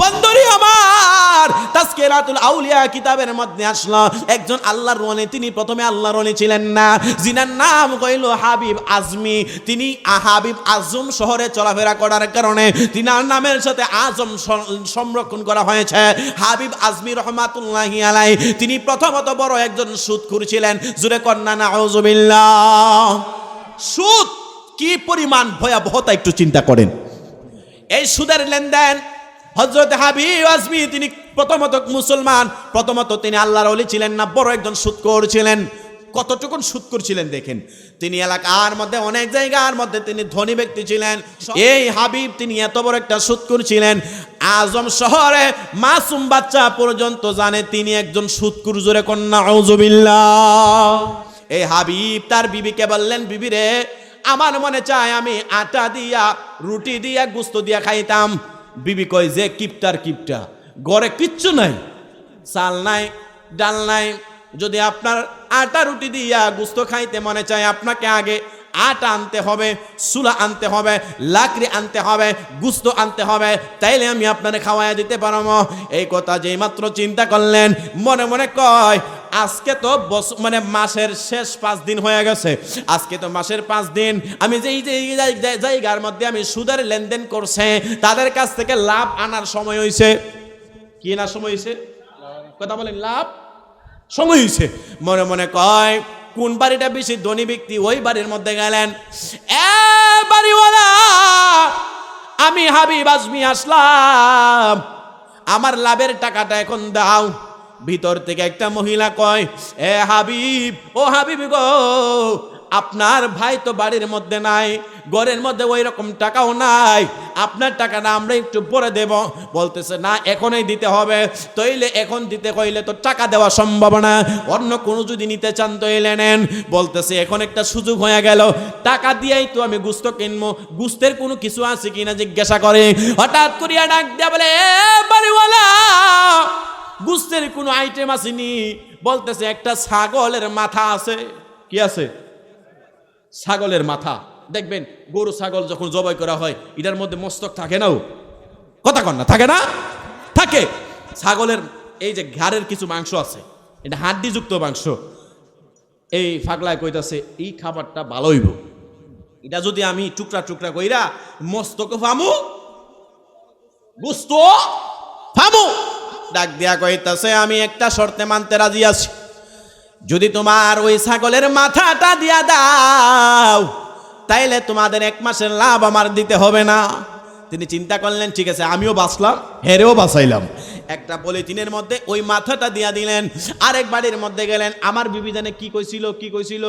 বন্ধুরি আমার। তাসকিরাতুল আউলিয়া কিতাবের মধ্যে আসলো। একজন আল্লাহর রনে, তিনি প্রথমে আল্লাহর রনে ছিলেন না। জিনার নাম কইল হাবিব আজমি। তিনি হাবিব আজম শহরে চলাফেরা করার কারণে তিনার নামের সাথে আজম সংরক্ষণ করা হয়েছে। হাবিব আজমি রহমাতুল্লাহি আলাই তিনি প্রথমত বড় একজন সুদখুর ছিলেন। জুরে কন্যা, নাউজুবিল্লাহ। সুদ কি পরিমাণ ভয়াবহতা একটু চিন্তা করেন। এই সুদের লেনদেন হজরত হাবিব আজমি, তিনি প্রথমত মুসলমান, প্রথমত তিনি আল্লাহর অলি ছিলেন না, বড় একজন সুদকর ছিলেন। কতটুকুন সুদকর ছিলেন দেখেন? তিনি এলাকার মধ্যে, অনেক জায়গার মধ্যে তিনি ধনী ব্যক্তি ছিলেন। এই হাবিব, তিনি এত বড় একটা সুদকর ছিলেন। আজম শহরে মাসুম বাচ্চা পর্যন্ত জানে তিনি একজন সুদকুর জোরে কন্যা আউজুবিল্লাহ এই হাবিব, তার বিবিকে বললেন বিবি রে আমার মনে চায় আমি আটা দিয়া, রুটি দিয়া, গুস্ত দিয়া খাইতাম। বিবি কয় যে কিপটার কিপটা। ঘরে কিচ্ছু নাই। চাল নাই, ডাল নাই। যদি আপনার আটা রুটি দিয়া গুস্ত খাইতে মনে চায়, আপনাকে আগে আটা আনতে হবে, সুলা আনতে হবে, লাকড়ি আনতে হবে, গুস্ত আনতে হবে। তাইলে আমি আপনারে খাওয়াই দিতে পারব। এই কথা যেই মাত্র চিন্তা করলেন, মনে মনে কয় আজকে তো মানে মাসের শেষ পাঁচ দিন হয়ে গেছে। আজকে তো মাসের পাঁচ দিন। আমি যেই যে জায়- জায়- জায়গার মধ্যে আমি সুদের লেনদেন করছে, তাদের কাছ থেকে লাভ আনার সময় হয়েছে কি না সময় হয়েছে কথা বলেন, লাভ সময় হয়েছে মনে মনে কয়, কোন বাড়িটা বেশি ধনী ব্যক্তি, ওই বাড়ির মধ্যে গেলেন, এ বাড়িওয়ালা, আমি হাবিব আজমি আসলাম। আমার লাভের টাকাটা এখন দাও। ভিতর থেকে একটা মহিলা কয়, এ হাবিব, ও হাবিব গো, আপনার ভাই তো বাড়ির মধ্যে নাই, ঘরের মধ্যে ওই রকম টাকাও নাই, আপনার টাকাটা আমরা একটু পরে দেব। বলতেছে, না, এখনই দিতে হবে, তইলে এখন দিতে কইলে তো টাকা দেওয়া সম্ভব না, অন্য কোনো যদি নিতে চান তইলে নেন। বলতেছে, এখন একটা সুযোগ হয়ে গেল, টাকা দিয়েই তো আমি গুস্ত কিনবো, গুস্তের কোনো কিছু আছে কিনা জিজ্ঞাসা করে। হঠাৎ করিয়া ডাক দেয়া বলে বাড়িওয়ালা গুস্তের কোনো আইটেম আসেনি। বলতেছে, একটা ছাগলের মাথা আছে। কি আছে? ছাগলের মাথা। দেখবেন, গরু, ছাগল যখন জবাই করা হয়, এটার মধ্যে মস্তক থাকে নাও কথা কন না, থাকে না? থাকে। ছাগলের, এই যে ঘাড়ের কিছু মাংস আছে, এটা হাড্ডিযুক্ত মাংস। এই ফাগলায় কইতাছে, এই খাবারটা ভালো হইব এটা যদি আমি টুকরা টুকরা কইরা মস্তক ফামু, গুস্ত ফামু। ডাক দিয়া কইতাছে আমি একটা শর্তে মানতে রাজি আছি। যদি তোমার ওই ছাগলের মাথাটা দিয়া দাও, তাইলে তোমাদের এক মাসের লাভ আমার দিতে হবে না। তিনি চিন্তা করলেন, ঠিক আছে, আমিও বাঁচলাম, হেরেও বাঁচাইলাম। একটা পলিথিনের মধ্যে ওই মাথাটা দিয়া দিলেন। আরেক বাড়ির মধ্যে গেলেন। আমার বিবিধানে কি কইছিল কি কইছিল?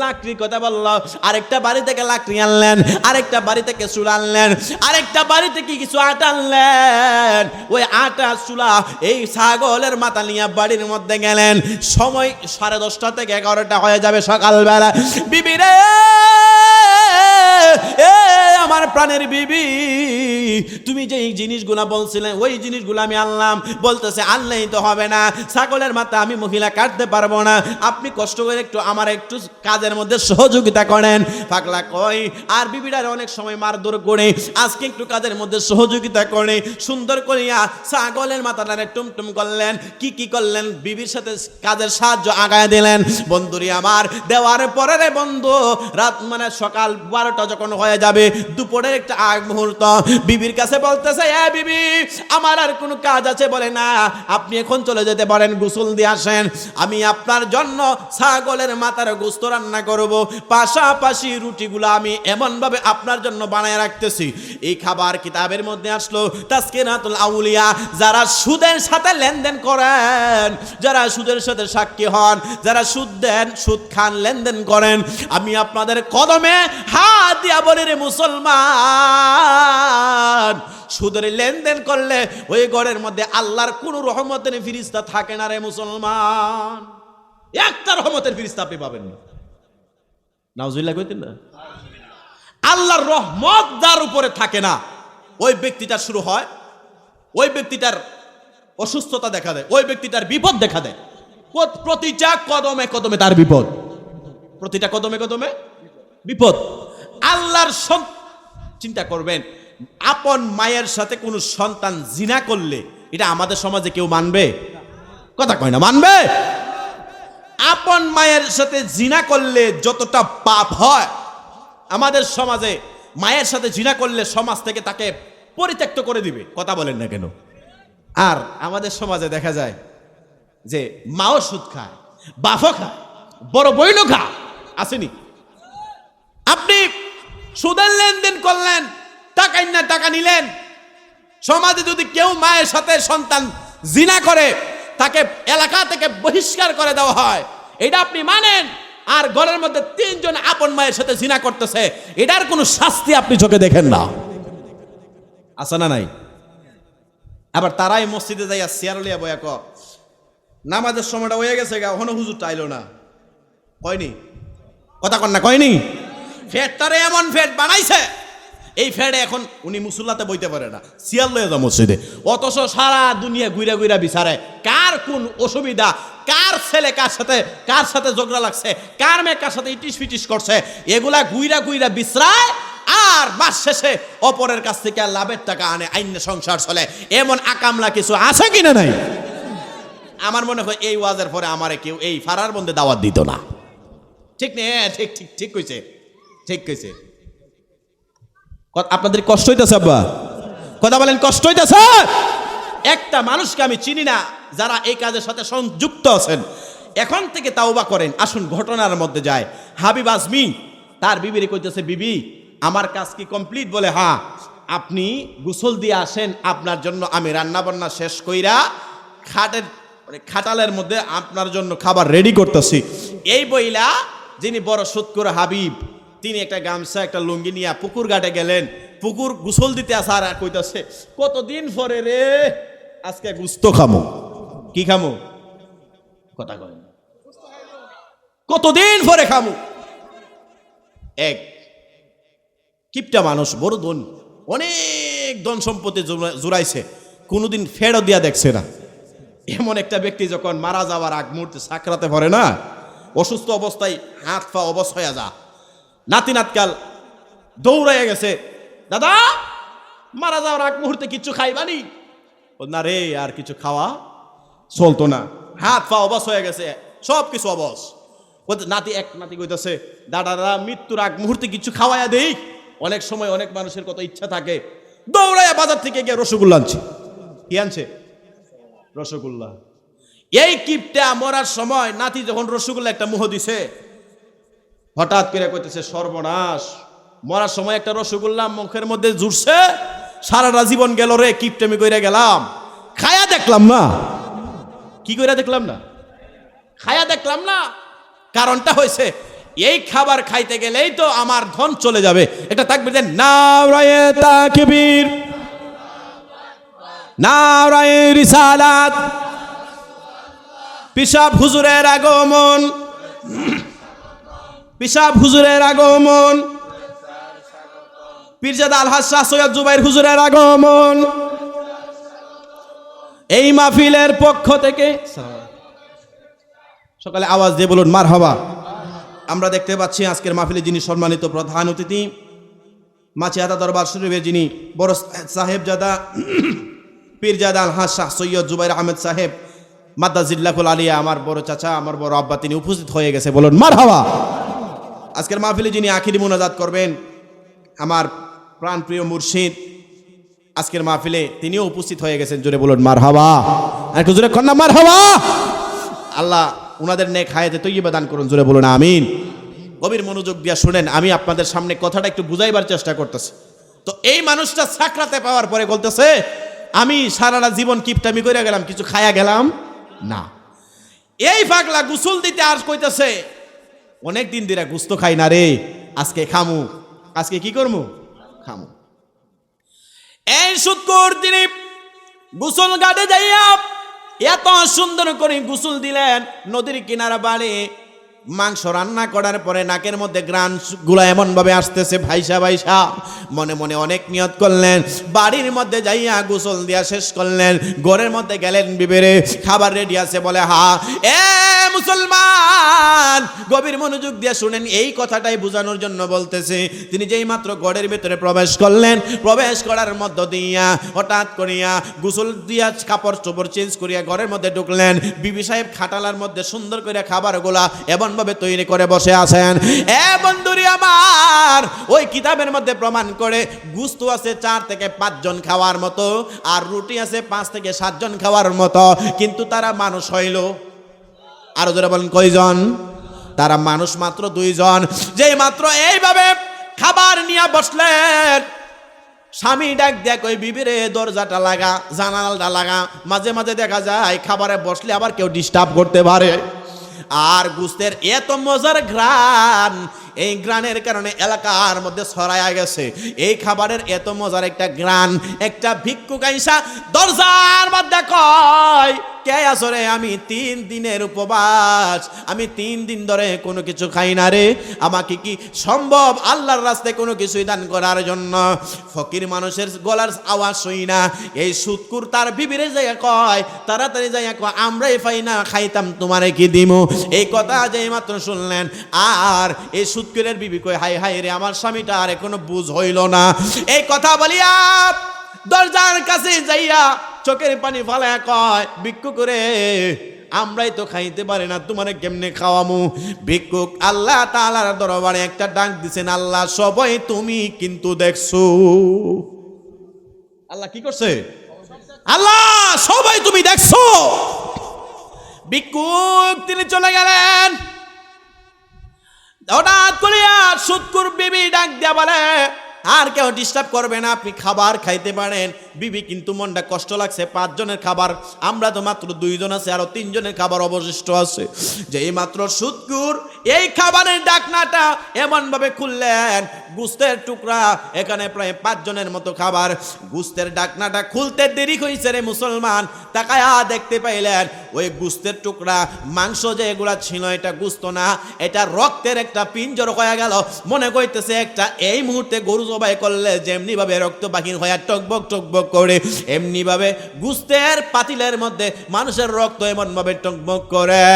লাকড়ি কথা বলল। আরেকটা বাড়ি থেকে লাকড়ি আনলেন, আরেকটা বাড়ি থেকে চুল আনলেন, আরেকটা বাড়ি থেকে কিছু আটা আনলেন। ওই আটা, চুলা, এই ছাগলের মাথা নিয়ে বাড়ির মধ্যে গেলেন। সময় সাড়ে দশটা থেকে এগারোটা হয়ে যাবে সকালবেলা। বিবি রে! আমার প্রাণের বিবি। তুমি যে জিনিসগুলা বলছিলে, ওই জিনিসগুলো আমি আনলাম। বলতেছে, আনলেই তো হবে না। ছাগলের মাথা আমি মহিলা কাটতে পারব না। আপনি কষ্ট করে একটু আমার একটু কাজের মধ্যে সহযোগিতা করেন। পাগলা কই? আর বিবিটার অনেক সময় মারধর করে। আজকে একটু কাজের মধ্যে সহযোগিতা করে। সুন্দর করিয়া ছাগলের মাথাটারে টুমটুম করলেন। কি কি করলেন? বিবির সাথে কাজের সাহায্য আগায় দিলেন। বন্ধুরি আমার, দেওয়ার পরে রে বন্ধু, রাত মানে সকাল বারোটা যখন হয়ে যাবে দুপুরের একটা আগ মুহূর্ত। বিবির কাছে বলতেছে, এ বিবি, আমার আর কোনো কাজ আছে বলে না। আপনি এখন চলে যেতে পারেন, গোসল দিয়ে আসেন। আমি আপনার জন্য ছাগলের মাথার গোস্ত রান্না করব। পাশাপাশি রুটিগুলো আমি এমনভাবে আপনার জন্য বানায় রাখতেছি। এই খাবার কিতাবের মধ্যে আসলো তাসকিনাতুল আউলিয়া। যারা সুদের সাথে লেনদেন করেন, যারা সুদের সাথে সাক্ষী হন, যারা সুদ দেন, সুদ খান, লেনদেন করেন, আমি আপনাদের কদমে হাত দিয়া বলি রে মুসলমান সুদের লেনদেন করলে ওই ঘরের মধ্যে আল্লাহর কোন রহমতের ফিরিস্তা থাকে না রে মুসলমান। একটা রহমতের ফিরিস্তা আপনি পাবেন না। নাউজুল্লাহ আল্লাহর রহমত যার উপরে থাকে না, ওই ব্যক্তিটা শুরু হয়, ওই ব্যক্তিটার অসুস্থতা দেখা দেয়, ওই ব্যক্তিটার বিপদ দেখা দেয়। প্রতিটা কদমে কদমে তার বিপদ। প্রতিটা কদমে কদমে বিপদ। আল্লাহর সব চিন্তা করবেন, আপন মায়ের সাথে কোনো সন্তান জিনা করলে এটা আমাদের সমাজে কেউ মানবে? কথা কয় না, মানবে? আপন মায়ের সাথে জিনা করলে যতটা পাপ হয়, আমাদের সমাজে মায়ের সাথে জিনা করলে সমাজ থেকে তাকে পরিত্যক্ত করে দিবে। কথা বলেন না কেন? আর আমাদের সমাজে দেখা যায় যে মাও সুদ খায়, বাফও খায়, বড় বইনও খায়। আসেনি? আপনি সুদের লেনদেন করলেন, টাকা না টাকা নিলেন। সমাজে যদি কেউ মায়ের সাথে সন্তান জিনা করে, তাকে এলাকা থেকে বহিষ্কার করে দেওয়া হয়, এটা আপনি মানেন। আর ঘরের মধ্যে তিনজন আপন মায়ের সাথে জিনা করতেছে, এটার কোনো শাস্তি আপনি চোখে দেখেন না। আছে না নাই? আবার তারাই মসজিদে যাইয়া চেয়ার লিয়া বয়া ক, নামাজের সময়টা হয়ে গেছে গা ওখানে হুজুর টাইলো না। কয়নি? কথা কন না, কয়নি? ফ্যাটটারে এমন ফ্যাট বানাইছে। এই ফ্যাটে এখন উনি মুসল্লাতে বইতে পারে না। সিয়াল লয়ে যা মসজিদে। অথচ সারা দুনিয়া গুইরা গুইরা বিচারে, কার কোন অসুবিধা, কার ছেলে কার সাথে কার সাথে ঝগড়া লাগছে, কার মেয়ে কার সাথে ইটিস ফিটিস করছে, এগুলা গুইরা গুইরা বিশ্রায়, আর মাস শেষে অপরের কাছ থেকে লাভের টাকা আনে, আইন সংসার চলে। এমন আকামলা কিছু আছে কিনা নাই? আমার মনে হয় এই ওয়াজের পরে আমারে কেউ এই ফারার বন্ধে দাওয়াত দিত না। ঠিক নেই ঠিক ঠিক ঠিক কইছে। ঠিক কইছে। আপনাদের কষ্ট হইতেছে আব্বা? কথা বলেন, কষ্ট হইতেছে? একটা মানুষকে আমি চিনি না যারা এই কাজের সাথে সংযুক্ত আছেন। এখন থেকে তাওবা করেন, আসুন ঘটনার মধ্যে যায়। হাবিব আজমি, তার বিবিরে কইতেছে, বিবি, আমার কাজ কি কমপ্লিট? বলে হ্যাঁ আপনি গোসল দিয়ে আসেন, আপনার জন্য আমি রান্না বান্না শেষ কইরা খাটের মানে খাটালের মধ্যে আপনার জন্য খাবার রেডি করতেছি। এই বইলা যিনি বড় সুৎকুর হাবিব তিনি একটা গামছা, একটা লুঙ্গি নিয়ে পুকুর ঘাটে গেলেন। পুকুর গোসল দিতে আসার আর কইতাছে, কতদিন পরে রে? আজকে গুস্ত খামো। কি খামো? কথা কয় কতদিন পরে খামু? এক, কিপটা মানুষ, বড় ধন, অনেক ধন সম্পত্তি জোড়া- জোড়াইছে, কোনোদিন ফেরত দিয়া দেখছে না। এমন একটা ব্যক্তি যখন মারা যাওয়ার আগ মুহূর্তে সাকরাতে পড়ে না, অসুস্থ অবস্থায় হাত পা অবশ হয়ে যা নাতি নাতকাল দৌড়াইয়া গেছে, দাদা, মারা যাওয়ার আগ মুহূর্তে কিছু খাইবানি ও না রে, আর কিছু খাওয়া চলতো না। হাত পা অবশ হয়ে গেছে, সব কিছু বলতে নাতি, এক নাতি কইতেছে, দাদা দাদা, মৃত্যুর আগ মুহূর্তে কিছু খাওয়াইয়া দেই। অনেক সময় অনেক মানুষের কত ইচ্ছা থাকে। দৌড়াইয়া বাজার থেকে গিয়ে রসগোল্লা আনছে। কি আনছে? রসগোল্লা। এই কিপটা মরার সময় নাতি যখন রসগোল্লা একটা মুহ দিছে হঠাৎ করে কইতেছে, সর্বনাশ। মরার সময় একটা রসগোল্লা মুখের মধ্যে জুড়ছে, সারাটা জীবন গেল রে, কিপটেমি কইরা গেলাম। খায়া দেখলাম না। কি কইরা দেখলাম না? খায়া দেখলাম না। কারণটা হয়েছে, এই খাবার খাইতে গেলেই তো আমার ধন চলে যাবে। এটা থাকবে যে নারায়ে তাকবীর। নারায়ে রিসালাত। পিসাব হুজুরের আগমন। পিসাব হুজুরের আগমন। পীরজাদা আলহাজ শাহ সৈয়দ জুবাইর হুজুরের আগমন। এই মাহফিলের পক্ষ থেকে সকালে আওয়াজ দিয়ে বলুন মার হবা আমরা দেখতে পাচ্ছি আজকের মাহফিলে যিনি সম্মানিত প্রধান অতিথি মাছিহাদা দরবার শরীফের যিনি বড় সাহেবজাদা, পীরজাদা আলহাজ শাহ সৈয়দ জুবাইর আহমেদ সাহেব মাদ্দাজিল্লাকুল আলিয়া, আমার বড় চাচা, আমার বড় আব্বা, তিনি উপস্থিত হয়ে গেছে। বলুন মার হওয়া আজকের মাহফিলে যিনি আখিরি মোনাজাত করবেন, আমার প্রাণপ্রিয় মুর্শিদ, আজকের মাহফিলে তিনিও উপস্থিত হয়ে গেছেন। জোরে বলুন মার হাওয়া একটু জোরে কন্যা মার হাওয়া আল্লাহ উনাদের নেক হায়াতে তৈবা দান করুন, জোরে বলুন, আমিন। গভীর মনোযোগ দিয়া শুনেন, আমি আপনাদের সামনে কথাটা একটু বুঝাইবার চেষ্টা করতেছি। তো এই মানুষটা সাকরাতে পাওয়ার পরে বলতেছে, আমি সারাটা জীবন কিপটামি করে গেলাম, কিছু খায়া গেলাম না। এই পাগলা গুসল দিতে আর কইতেছে অনেক দিন দিরা গুস্ত খাই না রে। আজকে খামু। আজকে কি করমু? খামু। এই শুক্র তিনি গুসল গাড়ে যাইয়া এত সুন্দর করে গুসল দিলেন নদীর কিনারা বাড়ি। মাংস রান্না করার পরে নাকের মধ্যে গ্রানগুলা এমন ভাবে আসতেছে, ভাইসা ভাইসা। মনে মনে অনেক নিয়ত করলেন, বাড়ির মধ্যে যাইয়া গোসল দিয়া শেষ করলেন, ঘরের মধ্যে গেলেন বিবেরে, খাবার রেডি আছে বলে, হা, এ, মুসলমান! গভীর মনোযোগ দিয়ে শুনেন, এই কথাটাই বোঝানোর জন্য বলতেছে, তিনি যেই মাত্র গড়ের ভিতরে প্রবেশ করলেন, প্রবেশ করার মধ্য দিয়া হঠাৎ করিয়া গোসল দিয়া কাপড় চোপড় চেঞ্জ করিয়া ঘরের মধ্যে ঢুকলেন, বিবি সাহেব খাটালার মধ্যে সুন্দর করে খাবারগুলা এমনভাবে তৈরি করে বসে আছেন। এ বন্ধুরি আমার, ওই কিতাবের মধ্যে প্রমাণ করে গুস্ত আছে চার থেকে পাঁচজন খাওয়ার মতো, আর রুটি আছে পাঁচ থেকে সাতজন খাওয়ার মতো। কিন্তু তারা মানুষ হইল। আরও যারা বলেন, কয়জন? তারা মানুষ মাত্র দুইজন। যে মাত্র এইভাবে খাবার নিয়ে বসলেন, স্বামী ডাক দেখ ওই বিবিরে দরজাটা লাগা, জানালাটা লাগা। মাঝে মাঝে দেখা যায়, খাবারে বসলে আবার কেউ ডিস্টার্ব করতে পারে। আর গুস্তের এত মজার ঘ্রাণ এই গ্রানের কারণে এলাকার মধ্যে ছড়ায়া গেছে। এই খাবারের এত মজার একটা গ্রান, একটা ভিক্ষুক আইসা দরজার মধ্যে কয়, কে আসরে আমি তিন দিনের উপবাস, আমি তিন দিন ধরে কোনো কিছু খাই না রে। আমাকে কি সম্ভব আল্লাহর রাস্তায় কোনো কিছুই দান করার জন্য? ফকির মানুষের গলার আওয়াজ শুই না। এই সুৎকুর তার বিবিরে যাইয়া কয়, তাড়াতাড়ি যাইয়া কয়, আমরাই পাই না খাইতাম, তোমারে কি দিমু? এই কথা যেই মাত্র শুনলেন, আর এই সুৎকুরের বিবি কয় হাই হাই রে, আমার স্বামীটা আর এখনও বুঝ হইল না। এই কথা বলিয়া দরজার কাছে যাইয়া চোখের পানি ফালায় কয়, ভিক্ষু করে, আমরাই তো খাইতে পারি না, তোমারে কেমনে খাওয়ামু? ভিক্ষুক আল্লাহ তাআলার দরবারে একটা ডাক দিছেন, আল্লাহ, সবাই তুমি কিন্তু দেখছ। আল্লাহ কি করছে? আল্লাহ, সবাই তুমি দেখছ। ভিক্ষুক তিনি চলে গেলেন। হঠাৎ করিয়া সুৎকুর বিবি ডাক দিয়া বলে আর কেউ ডিস্টার্ব করবে না, আপনি খাবার খাইতে পারেন। বিবি কিন্তু মনটা কষ্ট লাগছে, পাঁচজনের খাবার, আমরা তো মাত্র দুইজন আছে, আরও তিনজনের খাবার অবশিষ্ট আছে। যে এই মাত্র সুৎকুর, এই খাবারের ডাকনাটা এমন ভাবে খুললেন, গুস্তের টুকরা, এখানে প্রায় পাঁচজনের মতো খাবার। গুস্তের ডাকনাটা খুলতে দেরি হয়েছে রে মুসলমান, তাকায়া দেখতে পাইলেন, ওই গুস্তের টুকরা, মাংস যে এগুলা ছিল, এটা গুস্ত না, এটা রক্তের একটা পিঞ্জর হয়ে গেল। মনে কইতেছে একটা, এই মুহূর্তে গরু জবাই করলে যেমনি ভাবে রক্ত বাহির হয়ে টকবক টকবক করে, এমনি ভাবে গুস্তের পাতিলের মধ্যে মানুষের রক্ত এমন ভাবে টকবক করে।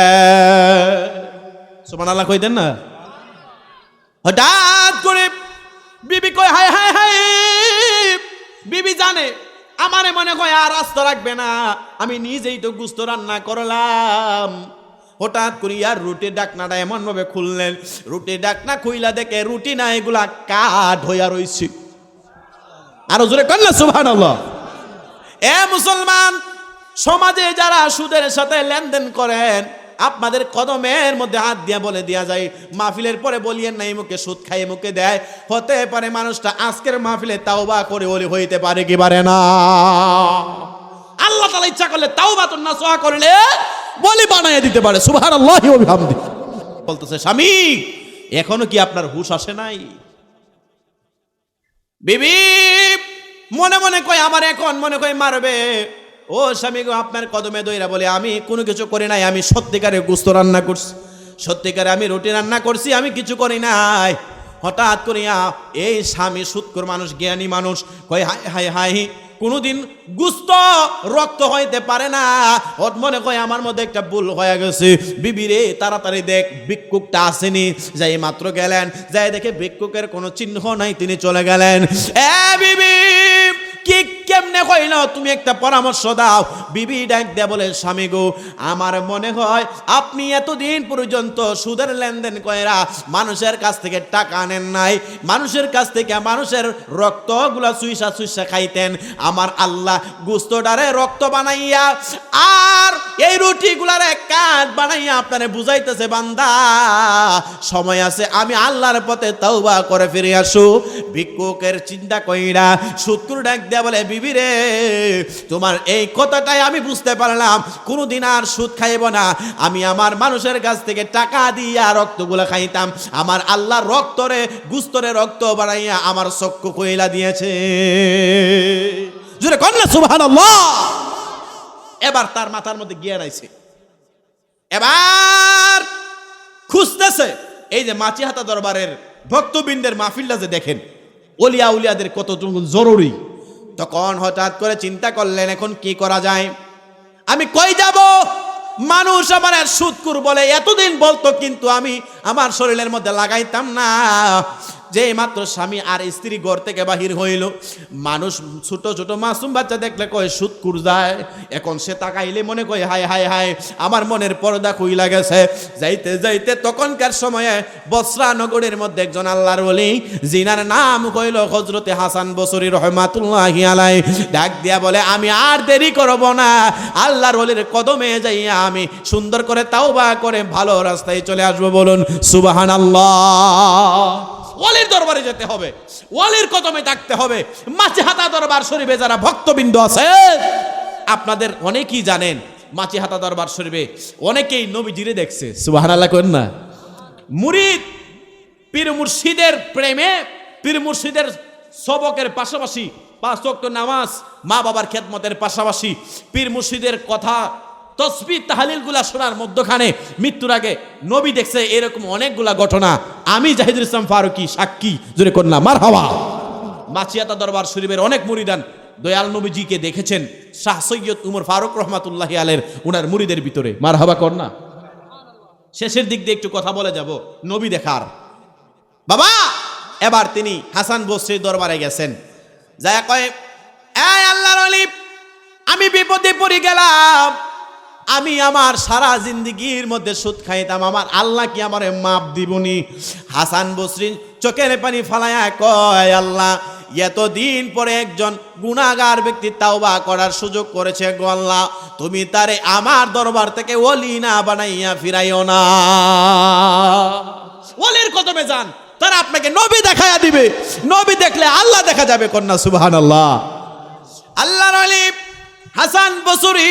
সুমান আল্লাহ কইতেন না? হঠাৎ করে বিবি কয়, হায় হায় হায়। বিবি জানে, আমারে মনে হয় আর রাস্তা রাখবে না। আমি নিজেই তো গুস্ত রান্না করলাম। হঠাৎ করি আর রুটির ডাকনাটা এমন ভাবে খুললেন। রুটির ডাকনা খুইলা দেখে রুটি না, এগুলা কাঠ হইয়া রইছে। আরও জোরে কন্যা সুভান এ মুসলমান, সমাজে যারা সুদের সাথে লেনদেন করেন, আপনাদের কদমের মধ্যে হাত দিয়া বলে দেয়া যায়, মাহফিলের পরে বলিয়েন না মুখে সুদ খাই মুখে দেয়। হতে পারে মানুষটা আজকের মাহফিলে তাওবা করে বলি হইতে পারে কি পারে না। আল্লাহ তালা ইচ্ছা করলে তাওবা তো না সোয়া করলে বলি বানাইয়া দিতে পারে। সুভান আল্লাহ বলতেছে, স্বামী, এখনও কি আপনার হুশ আসে নাই? বিবি, মনে মনে কয় আমার এখন মনে কয় মারবে। ও স্বামী গো, আপনার কদমে দইরা বলে, আমি কোনো কিছু করি নাই, আমি সত্যিকারে গুস্ত রান্না করছি। সত্যিকারে আমি রুটি রান্না করছি, আমি কিছু করি নাই। হঠাৎ করিয়া এই স্বামী সুৎকর মানুষ, জ্ঞানী মানুষ, কয় হাই হাই হাই কোনোদিন গুস্ত রক্ত হইতে পারে না। ওর মনে কয়, আমার মধ্যে একটা ভুল হয়ে গেছে। বিবিরে তাড়াতাড়ি দেখ, ভিক্ষুকটা আসেনি। যাই মাত্র গেলেন, যাই দেখে ভিক্ষুকের কোনো চিহ্ন নাই, তিনি চলে গেলেন। এ বিবি কেমনে কইল তুমি একটা পরামর্শ দাও। বিবি ডাক দে বলে, স্বামী গো, আমার মনে হয় আপনি এতদিন পর্যন্ত সুদের লেনদেন কইরা মানুষের কাছ থেকে টাকা আনেন নাই। মানুষের কাছ থেকে মানুষের রক্তগুলা সুইসা সুইসা খাইতেন। আমার আল্লাহ গুস্তডারে রক্ত বানাইয়া আর এই রুটিগুলারে কাঠ বানাইয়া আপনারে বুঝাইতেছে, বান্দা। সময় আছে, আমি আল্লাহর পথে তওবা করে ফিরে আসু। ভিক্ষুকের চিন্তা কইরা শুক্র ডাক দেয়া বলে, বিবি রে, তোমার এই কথাটাই আমি বুঝতে পারলাম। কোনোদিন আর সুদ খাইব না। আমি আমার মানুষের কাছ থেকে টাকা দিয়া রক্তগুলো খাইতাম। আমার আল্লাহর রক্তরে, গুস্তরে রক্ত বাড়াইয়া আমার চক্ষু কইলা দিয়েছে। জুড়ে কন্যা সুবহান এবার তার মাথার মধ্যে গিয়ে আইছে। এবার খুঁজতেছে, এই যে মাচিহাতা দরবারের ভক্তবৃন্দের মাহফিলটা যে দেখেন, অলিয়া উলিয়াদের কতটুকু জরুরি, তখন হঠাৎ করে চিন্তা করলেন, এখন কি করা যায়? আমি কই যাব? মানুষ আমার সুদকুর বলে, এতদিন বলতো কিন্তু আমি আমার শরীরের মধ্যে লাগাইতাম না। যে মাত্র স্বামী আর স্ত্রী ঘর থেকে বাহির হইল, মানুষ ছোট ছোট মাসুম বাচ্চা দেখলে কয় সুদকুর যায়। এখন সে তাকাইলে মনে কয়, হায় হায় হায়, আমার মনের পর্দা খুইলা গেছে। যাইতে যাইতে তখনকার সময়ে বসরা নগরের মধ্যে একজন আল্লাহর বলি জিনার নাম কইল হজরতে হাসান বসরি রহমাতুল্লাহ আলাই ডাক দিয়া বলে, আমি আর দেরি করব না। আল্লাহর ওলির কদমে যাইয়া আমি সুন্দর করে তাও বা করে ভালো রাস্তায় চলে আসব, বলুন। সুবাহান ওয়ালির দরবারে যেতে হবে ওয়ালির কদমে থাকতে হবে মাঝে হাতা দরবার শরীফে যারা ভক্তবিন্দু আছে আপনাদের অনেকেই জানেন মাছি হাতা দরবার শরীফে অনেকেই নবীজিরে দেখছে। সুবাহান আল্লাহ করেন না। মুরিদ পীর মুর্শিদের প্রেমে পীর মুর্শিদের সবকের পাশাপাশি পাঁচ ওয়াক্ত নামাজ মা বাবার খেদমতের পাশাপাশি পীর মুর্শিদের কথা তসবি তাহালিলগুলা শোনার মধ্যখানে মৃত্যুর আগে নবী দেখছে এরকম অনেকগুলা ঘটনা। আমি জাহিদুল ইসলাম ফারুকি, সাক্ষী, জোরে করলাম মার হাওয়া মাছিয়াতা দরবার শরীফের অনেক মুরিদান দয়াল নবীজিকে দেখেছেন। শাহ সৈয়দ উমর ফারুক রহমাতুল্লাহ আলের উনার মুরিদের ভিতরে। মার কর না? শেষের দিক দিয়ে একটু কথা বলে যাব। নবী দেখার। বাবা, এবার তিনি হাসান বসরির দরবারে গেছেন। যা কয়ে আল্লাহর আমি বিপদে পড়ে গেলাম। আমি আমার সারা জিন্দগির মধ্যে সুদ খাইতাম, আমার আল্লাহ কি আমার মাপ দিবনি? হাসান বসরি চোখের পানি ফালায়া কয়, আল্লাহ, এতদিন পরে একজন গুণাগার ব্যক্তি তাওবা করার সুযোগ করেছে গো আল্লাহ। তুমি তারে আমার দরবার থেকে ওলি না বানাইয়া ফিরাইও না। ওলির কদমে যান, তারা আপনাকে নবী দেখায়া দিবে। নবী দেখলে আল্লাহ দেখা যাবে কন্যা সুবহান আল্লাহ আল্লাহর আলী হাসান বসুরি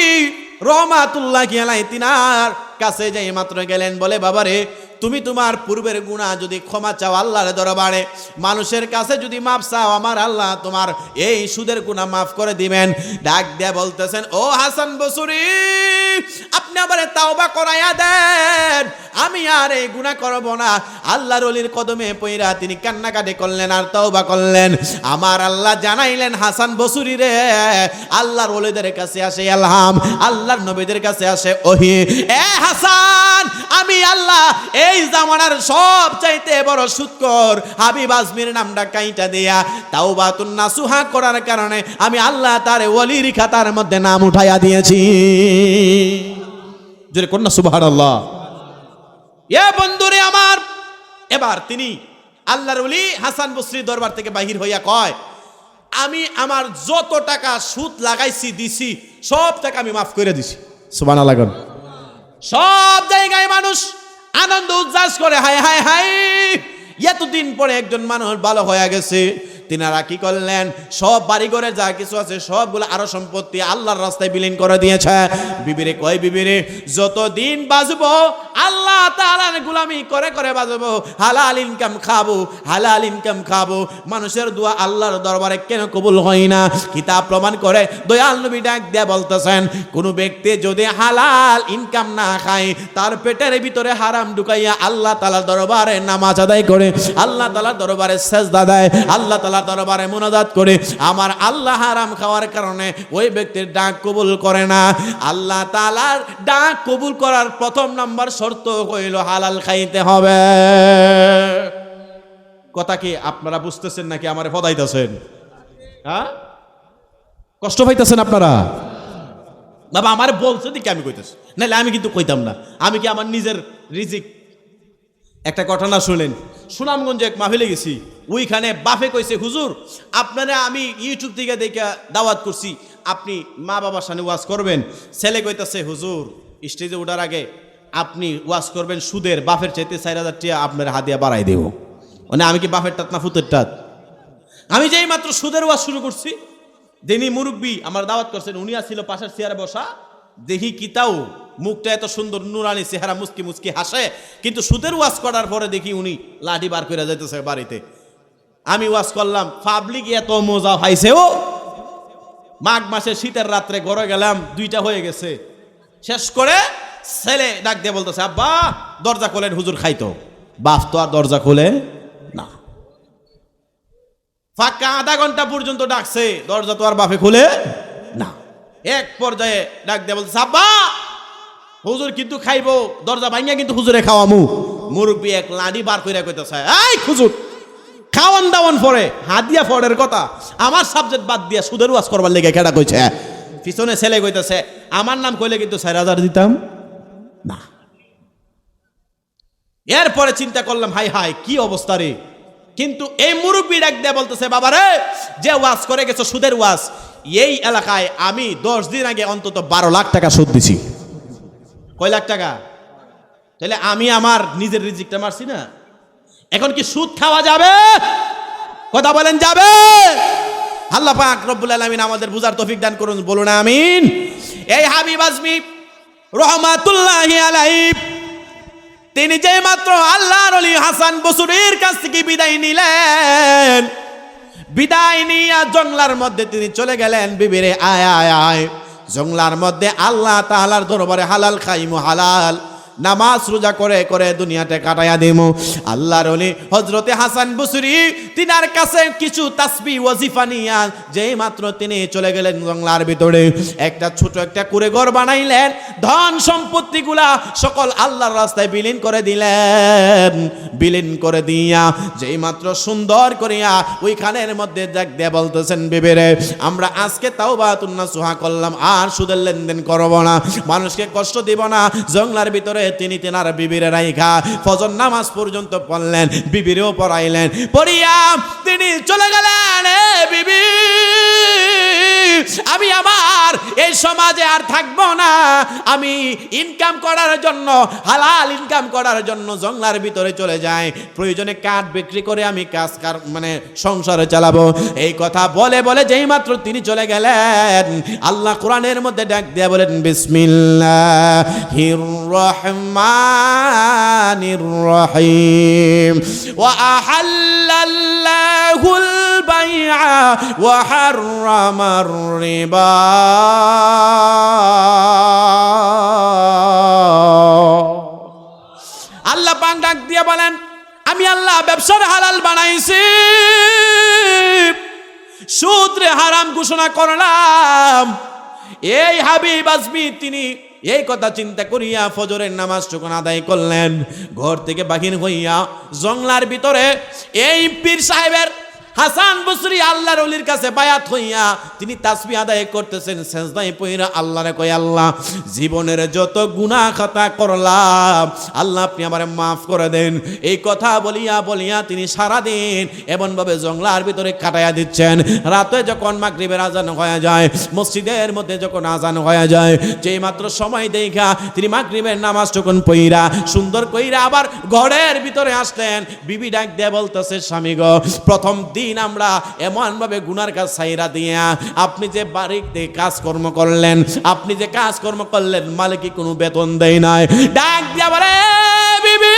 রহমাতুল্লাহ গিয়ালাই তিনার কাছে যাই মাত্র গেলেন বলে বাবারে তুমি তোমার পূর্বের গুণা যদি ক্ষমা চাও আল্লাহর দরবারে, মানুষের কাছে যদি মাপ চাও, আমার আল্লাহ তোমার এই সুদের গুণা মাফ করে দিবেন। ডাক দিয়ে বলতেছেন, ও হাসান বসুরি, আপনি আবার তাওবা করাইয়া দেন। আমি আর এই গুণা করব না। আল্লাহর অলির কদমে পইরা তিনি কান্নাকাটি করলেন আর তওবা করলেন। আমার আল্লাহ জানাইলেন, হাসান বসুরি রে, আল্লাহর অলিদের কাছে আসে আলহাম, আল্লাহর নবীদের কাছে আসে ওহি। এ হাসান, আমি আল্লাহ এই জামানার সব চাইতে বড় সুৎকর হাবিব আজমির নামটা কাইটা দিয়া তাওবাতুন নাসুহা করার কারণে আমি আল্লাহ তার ওলির খাতার মধ্যে নাম উঠাইয়া দিয়েছি। জোরে কন্যা সুবহানাল্লাহ। এ বন্ধুরে আমার, এবার তিনি আল্লাহর উলি হাসান বসরি দরবার থেকে বাহির হইয়া কয়, আমি আমার যত টাকা সুদ লাগাইছি, দিছি, সব টাকা আমি মাফ করে দিছি। সুবহানাল্লাহ কোন। সব জায়গায় মানুষ আনন্দ উচ্ছ্বাস করে হায় হায় হায়। এতদিন পরে একজন মানুষ ভালো হয়ে গেছে। তিনারা কি করলেন? সব বাড়িঘরে যা কিছু আছে, সবগুলো আরও সম্পত্তি আল্লাহর রাস্তায় বিলীন করে দিয়েছে। বিবিরে কয় বিবিরে? যতদিন বাজবো আল্লাহ তাআলার গুলামি করে করে বাজবো হালাল ইনকাম খাব, হালাল ইনকাম খাব। মানুষের দোয়া আল্লাহর দরবারে কেন কবুল হয় না? কিতাব প্রমাণ করে দয়াল নবী ডাক দিয়ে বলতেছেন, কোন ব্যক্তি যদি হালাল ইনকাম না খায়, তার পেটের ভিতরে হারাম ঢুকাইয়া আল্লাহ তালার দরবারে নামাজ আদায় করে, আল্লাহ তালার দরবারে সেজদা দেয়, আল্লাহ তালার দরবারে মোনাজাত করে। আমার আল্লাহ হারাম খাওয়ার কারণে ওই ব্যক্তির ডাক কবুল করে না। আল্লাহ তালার ডাক কবুল করার প্রথম নাম্বার শর্ত হইল, হালাল খাইতে হবে। কথা কি আপনারা বুঝতেছেন নাকি আমার ফদাইতেছেন? হ্যাঁ? কষ্ট পাইতেছেন আপনারা? বাবা, আমার বলছে দিকে আমি কইতেছি। নাহলে আমি কিন্তু কইতাম না। আমি কি আমার নিজের রিজিক একটা ঘটনা শুনেন সুনামগঞ্জে এক মাহফিলে গেছি। ওইখানে বাফে কইছে, হুজুর, আপনারা আমি ইউটিউব থেকে দেখে দাওয়াত করছি। আপনি মা বাবার সামনে ওয়াজ করবেন। ছেলে কইতাছে, হুজুর, স্টেজে ওঠার আগে আপনি ওয়াজ করবেন, সুদের বাফের চাইতে চার হাজার টিয়া আপনার হাতিয়া বাড়াই দেব। মানে আমি কি বাফের টাত না ফুতের টাত? আমি যেই মাত্র সুদের ওয়াজ শুরু করছি যিনি মুরব্বী আমার দাওয়াত করছেন, উনি আসছিল পাশের চেয়ারে বসা দেখি কিতাও, মুখটা এত সুন্দর, নুরানি চেহারা মুসকি মুসকি হাসে, কিন্তু সুদের ওয়াজ করার পরে দেখি উনি লাঠি বার করে যাইতেছে বাড়িতে। আমি ওয়াজ করলাম, পাবলিক এত মজা পাইছে ও। মাঘ মাসে শীতের রাত্রে ঘরে গেলাম, দুইটা হয়ে গেছে। শেষ করে ছেলে ডাক দিয়ে বলতেছে, আব্বা, দরজা খোলেন, হুজুর খাইতো। বাপ তো আর দরজা খোলে না। ফাঁকা আধা ঘণ্টা পর্যন্ত ডাকছে, দরজা তো আর বাপে খুলে এক পর্যায়ে ডাক দিয়ে বলছে আব্বা হুজুর কিন্তু খাইবো, দরজা ভাঙিয়া কিন্তু হুজুরে খাওয়ামু। মুরব্বী এক লাডি বার কইরা কইতেছে, এই হুজুর, খাওয়ান দাওয়ান পরে হাদিয়া ফড়ের কথা, আমার সাবজেক্ট বাদ দিয়া সুদের ওয়াজ করবার লেগে কেডা কইছে? পিছনে ছেলে কইতেছে, আমার নাম কইলে কিন্তু চার হাজার দিতাম? না। এরপরে চিন্তা করলাম, হাই হাই, কি অবস্থা রে? কিন্তু এই মুরব্বী ডাক দিয়ে বলতেছে বাবা রে যে ওয়াজ করে গেছো সুদের ওয়াজ এই এলাকায় আমি দশ দিন আগে অন্তত বারো লাখ টাকা সুদ দিছি। কয় লাখ টাকা? তাহলে আমি আমার নিজের রিজিকটা মারছি না? এখন কি সুদ খাওয়া যাবে? কথা বলেন, যাবে? আল্লাহ পাক রব্বুল আলামিন আমাদের বুঝার তৌফিক দান করুন, বলুন আমিন। এই হাবিব আজমি, রহমাতুল্লাহি আলাইহি, তিনি যে মাত্র আল্লাহর অলি হাসান বসুরের কাছ থেকে বিদায় নিলেন বিদায় নিয়ে জংলার মধ্যে তিনি চলে গেলেন, বিবিরে আয় আয় আয়। জংলার মধ্যে আল্লাহ তাহলার দরবারে হালাল খাইমু হালাল। নামাজ রোজা করে করে দুনিয়াতে কাটাইয়া দিমু। আল্লাহর অলি হজরতে হাসান বসুরি, তিনার কাছে কিছু তাসবি ওয়াজিফা নিয়া যেই মাত্র তিনি চলে গেলেন জংলার ভিতরে। একটা ছোট একটা কুড়ে ঘর বানাইলেন, ধন সম্পত্তিগুলা সকল আল্লাহর রাস্তায় বিলীন করে দিলেন। বিলীন করে দিয়া যেই মাত্র সুন্দর করিয়া ওইখানের মধ্যে যাক দিয়ে বলতেছেন, বিবেরে, আমরা আজকে তাও বা তুন্না সুহা করলাম, আর সুদের লেনদেন করব না। মানুষকে কষ্ট দিব না। জংলার ভিতরে তিনি তেনার বিবির রাইখা। ফজর নামাজ পর্যন্ত পড়লেন বিবিরেও পড়াইলেন। পড়িয়া তিনি চলে গেলেন। এই সমাজে আর থাকব না। আমি ইনকাম করার জন্য, হালাল ইনকাম করার জন্য জংলার ভিতরে চলে যাই। প্রয়োজনে কাঠ বিক্রি করে আমি কাজ কার মানে সংসারে চালাবো। এই কথা বলে বলে যেই মাত্র তিনি চলে গেলেন, আল্লাহ কোরআনের মধ্যে ডাক দিয়া বলেন, বিসমিল্লাহির রহমানির রহিম। ওয়া আহাল্লাল্লাহুল বাইআ ওয়া হাররামার রিবা। আল্লাহ পাক ডাক দিয়ে বলেন, আমি আল্লাহ ব্যবসার হালাল বানাইছি। সূত্রে হারাম ঘোষণা করলাম। এই হাবিব আজমি তিনি এই কথা চিন্তা করিয়া ফজরের নামাজ যখন আদায় করলেন। ঘর থেকে বাহির হইয়া জংলার ভিতরে এই পীর সাহেবের হাসান বসরি আল্লাহর অলির কাছে বায়াত হইয়া তিনি তাসবি আদায় করতেছেন, সেজদায় পইরা আল্লাহরে কই আল্লাহ, জীবনের যত গুনাহ খাতা করলাম, আল্লাহ আপনি আমারে মাফ করে দেন। এই কথা বলিয়া বলিয়া তিনি সারা দিন এমনভাবে জংলার ভিতরে কাটাইয়া দিচ্ছেন। রাতে যখন মাগরিবের আজান হয়ে যায়, মসজিদের মধ্যে যখন আজান হয়ে যায়, যেই মাত্র সময় দেখা তিনি মাগরিবের নামাজ যখন পইরা সুন্দর কইরা আবার ঘরের ভিতরে আসলেন, বিবি ডাক দিয়ে বলতেছে, স্বামী গো, প্রথম দিন আমরা এমনভাবে গুনার কাজ সাইরা দিয়া আপনি যে বাড়িতে কাজকর্ম করলেন আপনি যে কাজকর্ম করলেন মালিক কোনো বেতন দেয় নাই। ডাক দিয়া বলে বিবি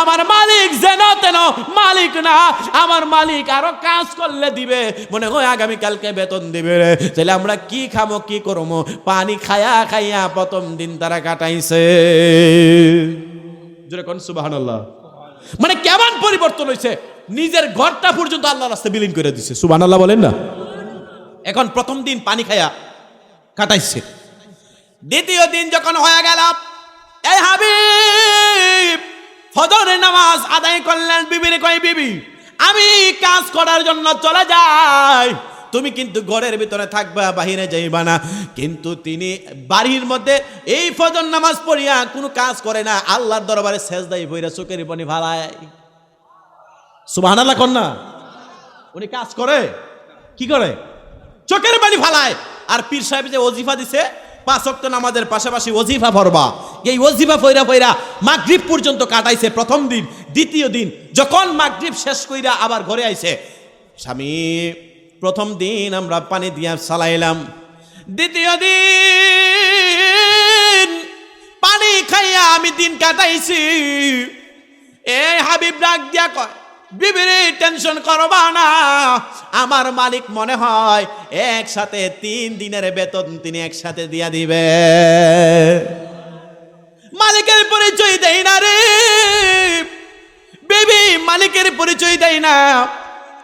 আমার মালিক যেন তেন মালিক না আমার মালিক আরও কাজ করলে দিবে। মনে হয় আগামী কালকে বেতন দিবে রে। তাহলে আমরা কি খামো কি করব পানি খায়া খাইয়া প্রথম দিন তারা কাটাইছে। কোন সুবহানাল্লাহ। মানে কেমন পরিবর্তন হয়েছে নিজের ঘরটা পর্যন্ত আল্লাহ রাস্তায় বিলীন করে দিছে। সুবান আল্লাহ বলেন না? এখন প্রথম দিন পানি খায়া কাটাইছে। দ্বিতীয় দিন যখন হয়ে গেল এই হাবিব, ফজরের নামাজ আদায় করলেন বিবিরে কয় বিবি? আমি কাজ করার জন্য চলে যাই। তুমি কিন্তু ঘরের ভিতরে থাকবা, বাহিরে যাইবা না। কিন্তু তিনি বাড়ির মধ্যে এই ফজর নামাজ পড়িয়া কোনো কাজ করে না। আল্লাহর দরবারে শেষ দেয় বইরা চোখের পানি ভালায় সুবাহ কন্যা উনি কাজ করে। কি করে? চোখের পানি ফালায়। আর পীর সাহেব যে ওজিফা দিছে, পাঁচ ওয়াক্ত নামাজের পাশাপাশি ওজিফা ভরবা এই ওজিফা ফইরা ফইরা মাগরিব পর্যন্ত কাটাইছে প্রথম দিন, দ্বিতীয় দিন। যখন মাগরিব শেষ কইরা আবার ঘরে আইছে, স্বামী, প্রথম দিন আমরা পানি দিয়া চালাইলাম দ্বিতীয় দিন পানি খাইয়া আমি দিন কাটাইছি। এই হাবিব ডাক দিয়া কয় বিবিরে টেনশন করবা না। আমার মালিক মনে হয় একসাথে তিন দিনের বেতন তিনি একসাথে দিয়া দিবে। মালিকের পরিচয় দেয় না রে। বেবি, মালিকের পরিচয় দেয় না।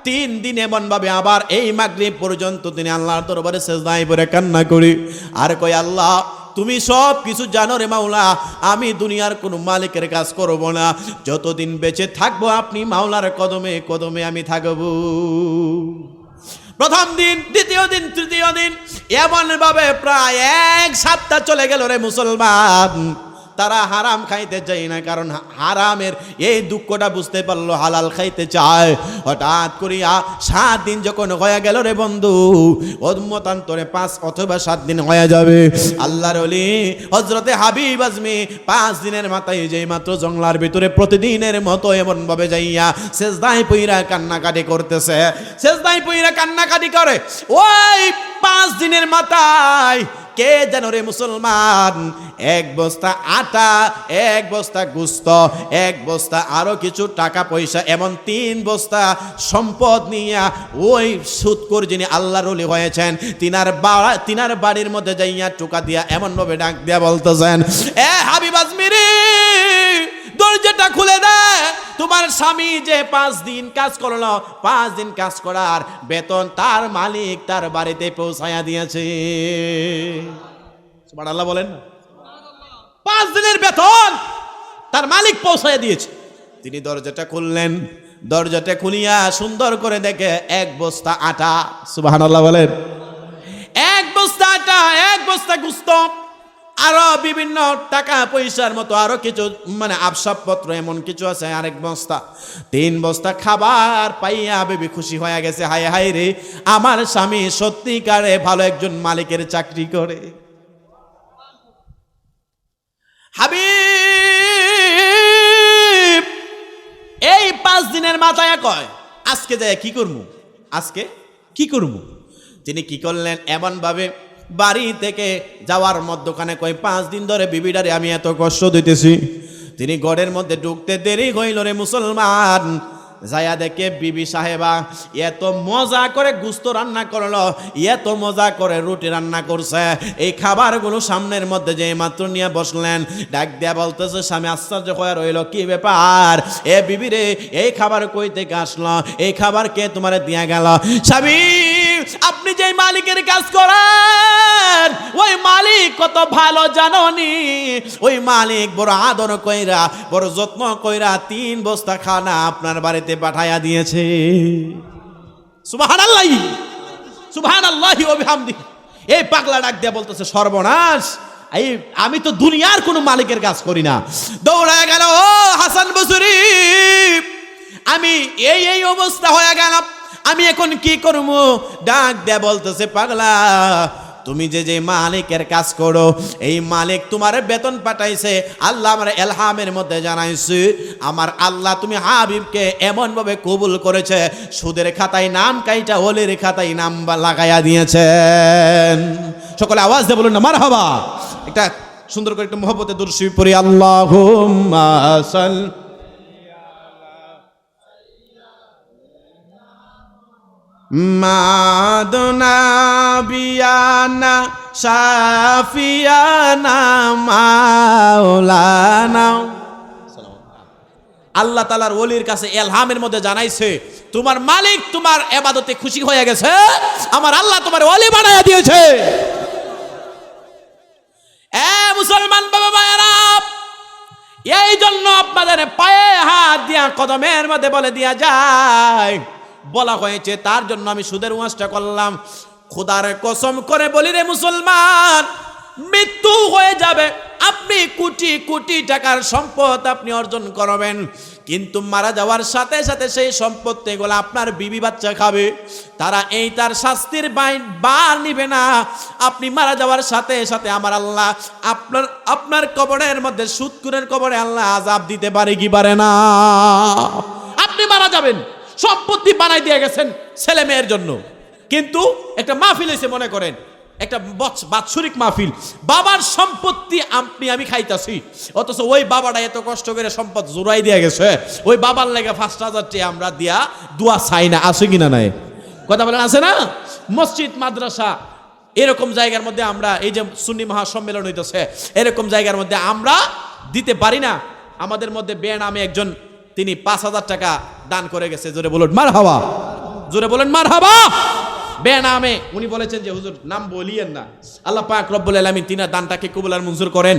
তিন দিন এমন ভাবে আবার এই মাগরিব পর্যন্ত তিনি আল্লাহর দরবারে সেজদায় পরে কান্না করি। আর কই আল্লাহ তুমি সব কিছু জানো রে মাওলা, আমি দুনিয়ার কোনো মালিকের কাজ করব না। যতদিন বেঁচে থাকব আপনি মাওলার কদমে কদমে আমি থাকব। প্রথম দিন, দ্বিতীয় দিন, তৃতীয় দিন, এমনভাবে প্রায় এক সপ্তাহ চলে গেল রে মুসলমান। তারা হারাম খাইতে চাই না, কারণ হারামের এই দুঃখটা বুঝতে পারল, হালাল খাইতে চায়। হঠাৎ করিয়া সাত দিন যখন হয়ে গেল রে বন্ধু অমতান্তরে পাঁচ অথবা সাত দিন হয়ে যাবে। আল্লাহর অলি হজরতে হাবিব আজমি পাঁচ দিনের মাথায় যেই মাত্র জংলার ভিতরে প্রতিদিনের মতো এমন ভাবে যাইয়া শেষদাই পইরা কান্নাকাটি করতেছে। শেষদাই পইরা কান্নাকাটি করে। ওই পাঁচ দিনের মাথায় কে যেন রে মুসলমান? এক বস্তা আটা, এক বস্তা গুস্ত, এক বস্তা আরও কিছু টাকা পয়সা, এমন তিন বস্তা সম্পদ নিয়ে ওই সুৎকর যিনি আল্লাহর অলি হয়েছেন, তিনার বাড়া তিনার বাড়ির মধ্যে যাইয়া টোকা দিয়া এমন ভাবে ডাক দিয়া বলতেছেন, এ হাবিব আজমিরি, দরজাটা খুলে দেয় তোমার স্বামী যে পাঁচ দিন কাজ করল, পাঁচ দিন কাজ করার বেতন তার মালিক তার বাড়িতে পৌঁছায়া দিয়েছে। আল্লাহ বলেন না? পাঁচ দিনের বেতন তার মালিক পৌঁছায় দিয়েছে। তিনি দরজাটা খুললেন, দরজাটা খুলিয়া সুন্দর করে দেখে এক বস্তা আটা আল্লাহ বলেন। এক বস্তা আটা, এক বস্তা গুস্ত। আরও বিভিন্ন টাকা পয়সার মতো আরও কিছু মানে আবসাবপত্র এমন কিছু আছে, আরেক বস্তা। তিন বস্তা খাবার পাইয়া বেবি খুশি হয়ে গেছে, হায় হায় রে। আমার স্বামী সত্যিকারে ভালো একজন মালিকের চাকরি করে। হাবিব, এই পাঁচ দিনের মাথায় কয়, আজকে যায় কি করব আজকে কি করব তিনি কি করলেন? এমন ভাবে বাড়ি থেকে যাওয়ার মধ্যখানে কয় পাঁচ দিন ধরে বিবিডারে আমি এত কষ্ট দিতেছি। তিনি গড়ের মধ্যে ঢুকতে দেরি হইল রে মুসলমান। যায়া দেখে বিবি সাহেবা এত মজা করে গুস্ত রান্না করল, এত মজা করে রুটি রান্না করছে। এই খাবারগুলো সামনের মধ্যে যে মাত্র নিয়ে বসলেন, ডাক দেয়া বলতেছে, স্বামী, আশ্চর্য হয়ে রইল, কি ব্যাপার? এ বিবি রে, এই খাবার কই থেকে আসলো? এই খাবার কে তোমার দিয়া গেল? স্বামী, আপনি যে মালিকের কাজ করেন। ওই মালিক কত ভালো জাননি। ওই মালিক বড় আদর কইরা, বড় যত্ন কইরা তিন বস্তা খানা আপনার বাড়িতে পাঠাইয়া দিয়েছে। সুবাহান আল্লাহ সুবাহান আল্লাহ অবিহামদি এই পাগলা ডাক দিয়ে বলতেছে, সর্বনাশ। এই, আমি তো দুনিয়ার কোনো মালিকের কাজ করি না। দৌড়ায় গেল, ও হাসান বসুরি, আমি এই এই অবস্থা হয়ে গেলাম। আমি এখন কি করব? ডাক দেয়া বলতেছে, পাগলা, তুমি যে যে মালিকের কাজ করো, এই মালিক তোমার বেতন পাঠাইছে, আল্লাহ আমার এলহামের মধ্যে জানাইছে, আমার আল্লাহ তুমি হাবিবকে এমনভাবে কবুল করেছে, সুদের খাতায় নাম কাইটা ওলের খাতায় নাম লাগাইয়া দিয়েছেন। সকলে আওয়াজ দিয়ে বলুন না মার হবা একটা সুন্দর করে একটু মহব্বতে দুরশি পড়ি আল্লাহ মাদনা বিয়ানা, সাফিয়ানা, মাওলানা। আল্লাহ তালার ওলির কাছে এলহামের মধ্যে জানাইছে, তোমার মালিক তোমার এবাদতে খুশি হয়ে গেছে, আমার আল্লাহ তোমার ওলি বানায়া দিয়েছে। এ মুসলমান বাবা মায়েরা এই জন্য আপনাদের পায়ে হাত দিয়া কদমের মধ্যে বলে দিয়া যায় বলা হয়েছে, তার জন্য আমি সুদের ওয়াজটা করলাম। খুদার কসম করে বলি রে মুসলমান, মৃত্যু হয়ে যাবে, আপনি কোটি কোটি টাকার সম্পদ আপনি অর্জন করবেন, কিন্তু মারা যাওয়ার সাথে সাথে সেই সম্পত্তিগুলো আপনার বিবি বাচ্চা খাবে। তারা এই তার শাস্তির বার নিবে না। আপনি মারা যাওয়ার সাথে সাথে আমার আল্লাহ আপনার আপনার কবরের মধ্যে, সুৎকুরের কবরে আল্লাহ আজাব দিতে পারে কি পারে না? আপনি মারা যাবেন। সম্পত্তি বানাই দিয়ে গেছেন ছেলে মেয়ের জন্য। কিন্তু একটা মাহফিল এসে মনে করেন, একটা বৎস- বাৎসরিক মাহফিল। বাবার সম্পত্তি আপনি, আমি খাইতাছি। অথচ ওই বাবাটা এত কষ্ট করে সম্পদ জোড়াই দিয়ে গেছে। ওই বাবার লেগে ফার্স্ট হাজার টাকা আমরা দিয়া দোয়া চাই না, আছে কিনা নাই? কথা বলেন, আছে না? মসজিদ, মাদ্রাসা, এরকম জায়গার মধ্যে আমরা, এই যে সুন্নি মহাসম্মেলন হইতেছে, এরকম জায়গার মধ্যে আমরা দিতে পারি না। আমাদের মধ্যে বে নামে একজন তিনি পাঁচ হাজার টাকা দান করে গেছে। জোরে বলুন মার হাওয়া জোরে বলেন মার হাওয়া বেনামে, উনি বলেছেন যে, হুজুর, নাম বলিয়েন না। আল্লাহ পাক রব্বুল আলামিন তিনার দানটাকে কবুল আর মঞ্জুর করেন।